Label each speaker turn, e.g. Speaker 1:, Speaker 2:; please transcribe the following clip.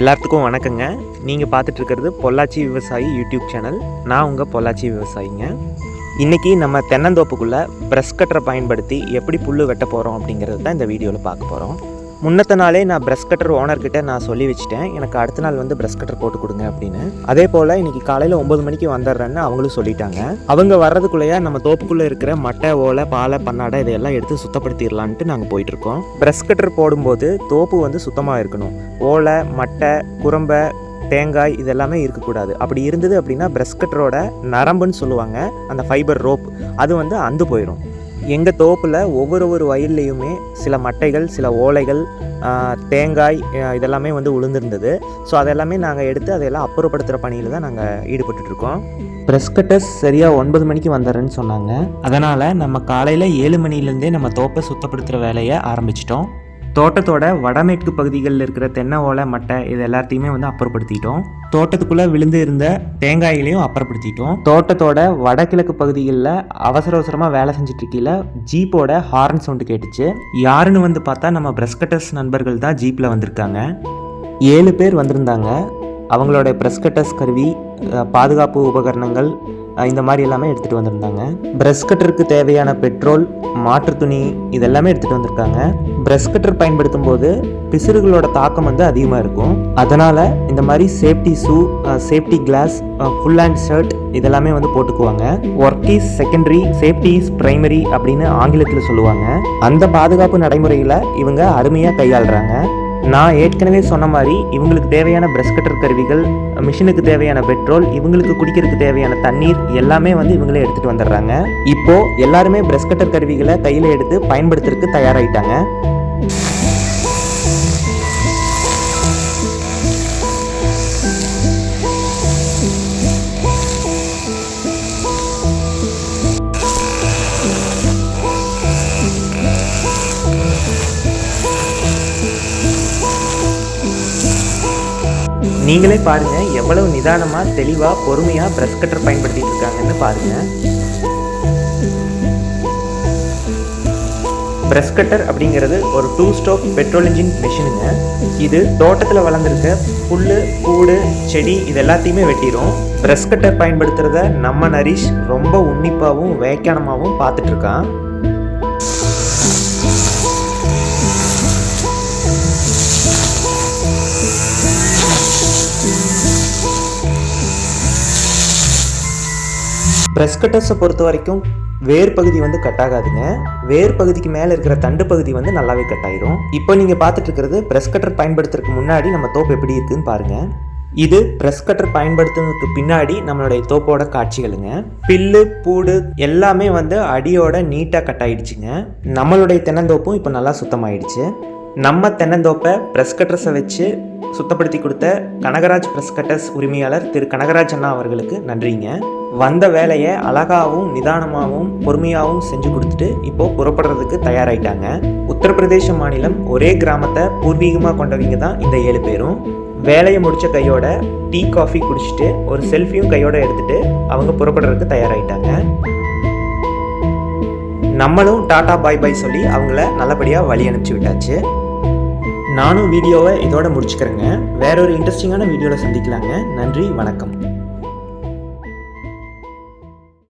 Speaker 1: எல்லாத்துக்கும் வணக்கங்க. நீங்கள் பார்த்துட்ருக்கிறது பொள்ளாச்சி விவசாயி யூடியூப் சேனல். நான் உங்கள் பொள்ளாச்சி விவசாயிங்க. இன்றைக்கி நம்ம தென்னந்தோப்புக்குள்ளே ப்ரெஷ் கட்டரை பயன்படுத்தி எப்படி புல் வெட்ட போகிறோம் அப்படிங்கிறது தான் இந்த வீடியோவில் பார்க்க போகிறோம் முன்னத்த நாளே நான் ப்ரெஷ் கட்டர் ஓனர்கிட்ட நான் சொல்லி வச்சுட்டேன். எனக்கு அடுத்த நாள் வந்து ப்ரெஷ் கட்டர் போட்டு கொடுங்க அப்படின்னு. அதே போல் இன்றைக்கி காலையில் ஒம்பது மணிக்கு வந்துடுறேன்னு அவங்களும் சொல்லிட்டாங்க. அவங்க வர்றதுக்குள்ளேயே நம்ம தோப்புக்குள்ளே இருக்கிற மட்டை ஓலை பாலை பன்னாடை இதையெல்லாம் எடுத்து சுத்தப்படுத்திடலான்ட்டு நாங்கள் போயிட்டுருக்கோம் ப்ரெஷ் கட்டர் போடும்போது தோப்பு வந்து சுத்தமாக இருக்கணும். ஓலை மட்டை குரம்பை தேங்காய் இதெல்லாமே இருக்கக்கூடாது. அப்படி இருந்தது அப்படின்னா ப்ரெஷ் கட்டரோட நரம்புன்னு சொல்லுவாங்க. அந்த ஃபைபர் ரோப் அது வந்து அந்து போயிடும் எங்கள் தோப்பில் ஒவ்வொரு ஒரு வயல்லையுமே சில மட்டைகள் சில ஓலைகள் தேங்காய் இதெல்லாமே வந்து உளுந்திருந்தது. ஸோ அதெல்லாமே நாங்கள் எடுத்து அதையெல்லாம் அப்புறப்படுத்துகிற பணியில் தான் நாங்கள் ஈடுபட்டுருக்கோம் ப்ரெஸ் கட்டர்ஸ் சரியாக ஒன்பது மணிக்கு வந்துடுறேன்னு சொன்னாங்க. அதனால் நம்ம காலையில் ஏழு மணிலேருந்தே நம்ம தோப்பை சுத்தப்படுத்துகிற வேலையை ஆரம்பிச்சிட்டோம். தோட்டத்தோட வடமேற்கு பகுதிகளில் இருக்கிற தென்னை ஓலை மட்டை இது எல்லாத்தையுமே வந்து அப்புறப்படுத்திட்டோம். தோட்டத்துக்குள்ளே விழுந்து இருந்த தேங்காயிலையும் அப்புறப்படுத்திட்டோம். தோட்டத்தோட வடகிழக்கு பகுதிகளில் அவசர அவசரமாக வேலை செஞ்சுட்டு இருக்கையில் ஜீப்போட ஹார்ன் சவுண்டு கேட்டுச்சு. யாருன்னு வந்து பார்த்தா நம்ம பிரஷ் கட்டர்ஸ் நண்பர்கள் தான் ஜீப்பில் வந்திருக்காங்க. ஏழு பேர் வந்திருந்தாங்க. அவங்களோட பிரஷ் கட்டர்ஸ் கருவி பாதுகாப்பு உபகரணங்கள் இந்த மாதிரி எல்லாமே எடுத்துகிட்டு வந்திருந்தாங்க. பிரஷ் கட்டருக்கு தேவையான பெட்ரோல் மாற்று துணி இதெல்லாமே எடுத்துகிட்டு வந்திருக்காங்க. பிரஷ் கட்டர் பயன்படுத்தும் போது பிசிறுகளோட தாக்கம் வந்து அதிகமாக இருக்கும். அதனால் இந்த மாதிரி safety shoe safety glass full hand shirt இதெல்லாமே வந்து போட்டுக்குவாங்க. Work is secondary safety is primary அப்படின்னு ஆங்கிலத்தில் சொல்லுவாங்க. அந்த பாதுகாப்பு நடைமுறைகளை இவங்க அருமையாக கையாளுறாங்க. நான் ஏற்கனவே சொன்ன மாதிரி இவங்களுக்கு தேவையான ப்ரெஷ் கட்டர் கருவிகள் மிஷினுக்கு தேவையான பெட்ரோல் இவங்களுக்கு குடிக்கிறதுக்கு தேவையான தண்ணீர் எல்லாமே வந்து இவங்களே எடுத்துகிட்டு வந்துடுறாங்க. இப்போ எல்லாருமே ப்ரெஷ் கட்டர் கருவிகளை கையில் எடுத்து பயன்படுத்துறதுக்கு தயாராகிட்டாங்க நீங்களே பாருங்க எவ்வளவு நிதானமா தெளிவா பொறுமையா பிரஷ் கட்டர் பயன்படுத்திட்டு இருக்காங்கன்னு பாருங்க. பிரஷ் கட்டர் அப்படிங்கிறது ஒரு டூ ஸ்டோக் பெட்ரோல் இன்ஜின் மிஷினுங்க இது தோட்டத்தில் வளர்ந்துருக்க புல் கூடு செடி இது எல்லாத்தையுமே வெட்டிடும் பிரஷ் கட்டர் பயன்படுத்துறத நம்ம நரிஷ் ரொம்ப உன்னிப்பாகவும் வேக்கானமாகவும் பார்த்துட்ருக்கான் ப்ரெஸ் கட்டர்ஸை பொறுத்த வரைக்கும் வேர் பகுதி வந்து கட் ஆகாதுங்க. வேர் பகுதிக்கு மேலே இருக்கிற தண்டு பகுதி வந்து நல்லாவே கட் ஆயிரும். இப்போ நீங்கள் பார்த்துட்டு இருக்கிறது ப்ரெஸ் கட்டர் பயன்படுத்துறதுக்கு முன்னாடி நம்ம தோப்பு எப்படி இருக்குதுன்னு பாருங்கள் இது ப்ரெஸ் கட்டர் பயன்படுத்துனதுக்கு பின்னாடி நம்மளுடைய தோப்போட காட்சிகளுங்க. பில்லு பூடு எல்லாமே வந்து அடியோட நீட்டாக கட் ஆயிடுச்சுங்க. நம்மளுடைய தென்னந்தோப்பும் இப்போ நல்லா சுத்தமாயிடுச்சு. நம்ம தென்னந்தோப்பை ப்ரெஸ் கட்டர்ஸை வச்சு சுத்தப்படுத்தி கொடுத்த கனகராஜ் ப்ரெஸ் கட்டர்ஸ் உரிமையாளர் திரு கனகராஜ் அண்ணா அவர்களுக்கு நன்றிங்க. வந்த வேலையை அழகாகவும் நிதானமாகவும் பொறுமையாகவும் செஞ்சு கொடுத்துட்டு இப்போது புறப்படுறதுக்கு தயாராகிட்டாங்க உத்தரப்பிரதேச மாநிலம் ஒரே கிராமத்தை பூர்வீகமாக கொண்டவங்க தான் இந்த ஏழு பேரும். வேலையை முடித்த கையோட டீ காஃபி குடிச்சிட்டு ஒரு செல்ஃபியும் கையோட எடுத்துகிட்டு அவங்க புறப்படுறதுக்கு தயாராகிட்டாங்க நம்மளும் டாடா பாய் பாய் சொல்லி அவங்கள நல்லபடியாக வழி அனுப்பிச்சி விட்டாச்சு. நானும் வீடியோவை இதோட முடிச்சுக்கிறேங்க. வேற ஒரு இன்ட்ரெஸ்டிங்கான வீடியோவில் சந்திக்கலாங்க. நன்றி வணக்கம்.